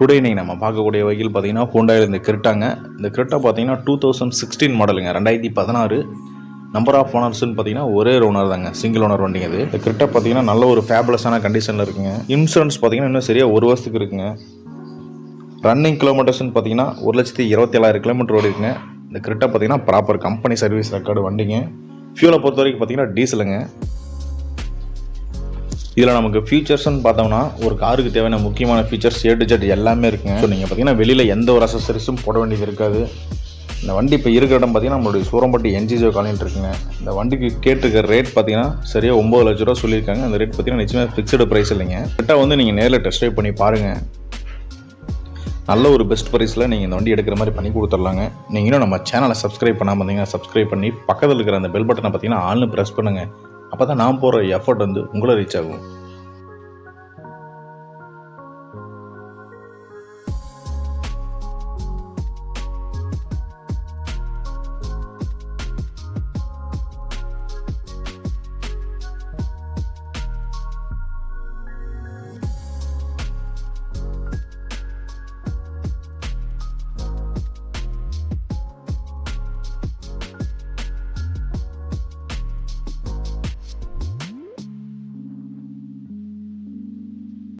Today நம்ம பார்க்கக்கூடிய vehicle பார்த்தீங்கன்னா ஹோண்டாயில் இந்த கிரிட்டாங்க இந்த கிரிட்டா பார்த்தீங்கன்னா டூ தௌசண்ட் சிக்ஸ்டீன் மாடலுங்க ரெண்டாயிரத்தி பதினாறு நம்பர் ஆஃப் ஓனர்ஸ்னு பார்த்தீங்கன்னா ஒரே ஒரு ஓனர் தாங்க. சிங்கிள் ஓனர் வண்டிங்க இது. இந்த கிரிட்டா பார்த்தீங்கன்னா நல்ல ஒரு ஃபேபலஸான கண்டிஷனில் இருக்குங்க. இன்சூரன்ஸ் பார்த்தீங்கன்னா இன்னும் சரியாக ஒரு வருஷத்துக்கு இருக்குங்க. ரன்னிங் கிலோமீட்டர்ஸ்னு பார்த்தீங்கன்னா ஒரு லட்சத்தி இருபத்தி ஏழாயிரம் கிலோமீட்டர் ஓடி இருக்குங்க. இந்த கிரிட்டா பார்த்தீங்கன்னா ப்ராப்பர் கம்பெனி சர்வீஸ் ரெக்கார்டு வண்டிங்க. ஃபியூலை பொறுத்த வரைக்கும் பார்த்தீங்கன்னா டீசலுங்க இதில் நமக்கு ஃபீச்சர்ஸ்னு பார்த்தோம்னா ஒரு காருக்கு தேவையான முக்கியமான ஃபீச்சர்ஸ் ஏ டு ஜெட் எல்லாமே இருக்குங்க. ஸோ நீங்கள் பார்த்தீங்கன்னா வெளியில் எந்த ஒரு அசசரிஸும் போட வேண்டியது இருக்காது. இந்த வண்டி இப்போ இருக்கிற இடம் பார்த்தீங்கன்னா நம்மளுடைய சூரம்பட்டி என்ஜிஜோ காலனியில் இருக்குங்க. இந்த வண்டிக்கு கேட்டிருக்க ரேட் பார்த்தீங்கன்னா சரியாக ஒம்பது லட்ச ரூபா சொல்லியிருக்காங்க. அந்த ரேட் பார்த்தீங்கன்னா நிச்சயமாக ஃபிக்ஸ்டு ப்ரைஸ் இல்லைங்க. கிட்ட வந்து நீங்கள் நேரில் டெஸ்ட் ட்ரைவ் பண்ணி பாருங்கள் நல்ல ஒரு பெஸ்ட் ப்ரைஸில் நீங்கள் இந்த வண்டி எடுக்கிற மாதிரி பண்ணி கொடுத்துர்லாங்க. நீங்கள் இன்னும் நம்ம சேனலை சப்ஸ்கிரைப் பண்ணாமல் இருந்தீங்கன்னா சப்ஸ்கிரைப் பண்ணி பக்கத்தில் இருக்கிற அந்த பெல் பட்டனை பார்த்தீங்கன்னா ஆன்லைன் ப்ரெஸ் பண்ணுங்கள் அப்போ தான் நான் போகிற எஃபர்ட் வந்து உங்களை ரீச் ஆகும்.